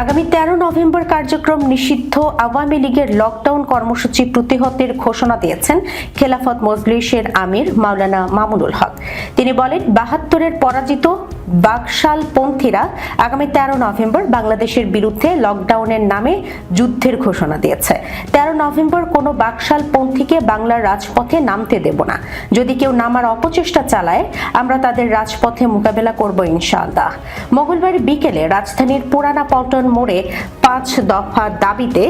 আগামী তেরো নভেম্বর কার্যক্রম নিষিদ্ধ। আওয়ামী লীগের লকডাউন কর্মসূচি প্রতিহতের ঘোষণা দিয়েছেন খেলাফত মজলিসের আমির মাওলানা মামুনুল হক। তিনি বলেন, বাহাত্তরের পরাজিত বাকশাল পন্থীরা আগামী তেরো নভেম্বর বাংলাদেশের বিরুদ্ধে লকডাউনের নামে যুদ্ধের ঘোষণা দিয়েছে। তেরো নভেম্বর কোনো বাকশাল পন্থীকে বাংলার রাজপথে নামতে দেব না। যদি কেউ নামার অপচেষ্টা চালায়, আমরা তাদের রাজপথে মোকাবেলা করব ইনশাআল্লাহ। মঙ্গলবার বিকেলে রাজধানীর পুরানা পল্টন মোড়ে পাঁচ দফা দাবিতে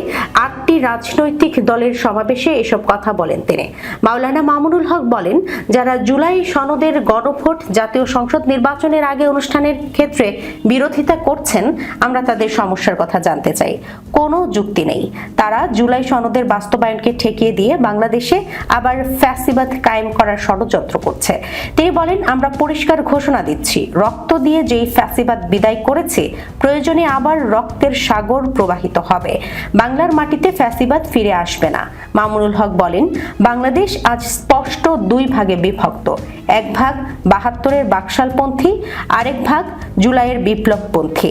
আটটি রাজনৈতিক দলের সমাবেশে এসব কথা বলেন তিনি। মাওলানা মামুনুল হক বলেন, যারা জুলাই সনদের গণভোট জাতীয় সংসদ নির্বাচনের আগে অনুষ্ঠানের ক্ষেত্রে বিরোধিতা করছেন, আমরা তাদের সমস্যার কথা জানতে চাই। কোনো যুক্তি নেই। তারা জুলাই সনদের বাস্তবায়নকে ঠেকিয়ে দিয়ে বাংলাদেশে আবার ফ্যাসিবাদ কায়েম করার ষড়যন্ত্র করছে। তিনি বলেন, আমরা পরিষ্কার ঘোষণা দিচ্ছি, রক্ত দিয়ে যেই ফ্যাসিবাদ বিদায় করেছে, প্রয়োজনে আবার রক্তের সাগর প্রবাহিত হবে। বাংলার মাটিতে ফ্যাসিবাদ ফিরে আসবে না। মামুনুল হক বলেন, বাংলাদেশ আজ স্পষ্ট দুই ভাগে বিভক্ত। এক ভাগ বাহাত্তরের বাকশালপন্থী, আরেক ভাগ জুলাইয়ের বিপ্লবপন্থী।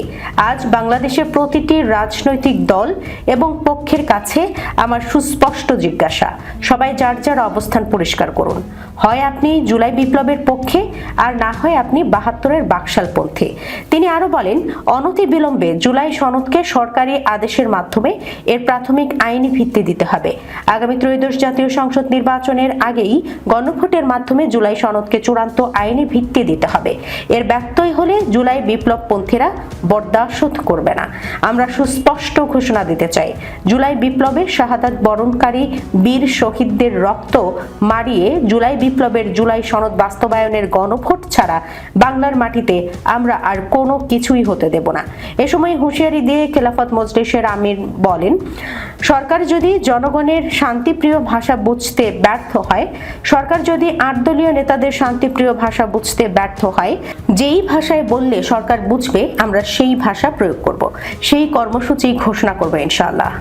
আজ বাংলাদেশের প্রতিটি রাজনৈতিক দল এবং পক্ষের কাছে আমার সুস্পষ্ট জিজ্ঞাসা। সবাই যার যার অবস্থান পরিষ্কার করুন। হয় আপনি জুলাই বিপ্লবের পক্ষে, আর না হয় আপনি বাহাত্তরের বাকশালপন্থী। তিনি আরও বলেন অনতি বিলম্বে জুলাই সনদকে সরকারি আদেশের মাধ্যমে এর প্রাথমিক আইনি ভিত্তি দিতে হবে। আগামী ত্রয়োদশ জাতীয় সংসদ নির্বাচনের আগেই গণভোটের মাধ্যমে জুলাই সনদকে চূড়ান্ত আইনি ভিত্তি দিতে হবে। এর ব্যত্যয় হলে জুলাই বিপ্লবপন্থীরা বরদাস্ত করবে না। আমরা সুস্পষ্ট ঘোষণা দিতে চাই। জুলাই বিপ্লবের শাহাদাত বরণকারী বীর শহীদদের রক্ত মারিয়ে জুলাই বিপ্লবের জুলাই সনদ বাস্তবায়নের গণভোট ছাড়া বাংলার মাটিতে আমরা আর কোনো কিছুই হতে দেব না। এ সময় হুঁশিয়ারি দিয়ে খেলাফত মজলিসের আমির বলেন, সরকার যদি জনগণের শান্তিপ্রিয় ভাষা বুঝতে ব্যর্থ হয়, সরকার যদি আটদলীয় নেতাদের শান্তিপ্রিয় ভাষা বুঝতে ব্যর্থ হয়, যেই ভাষায় বললে সরকার বুঝবে, আমরা সেই ভাষা প্রয়োগ করব। সেই কর্মসূচি ঘোষণা করব ইনশাআল্লাহ।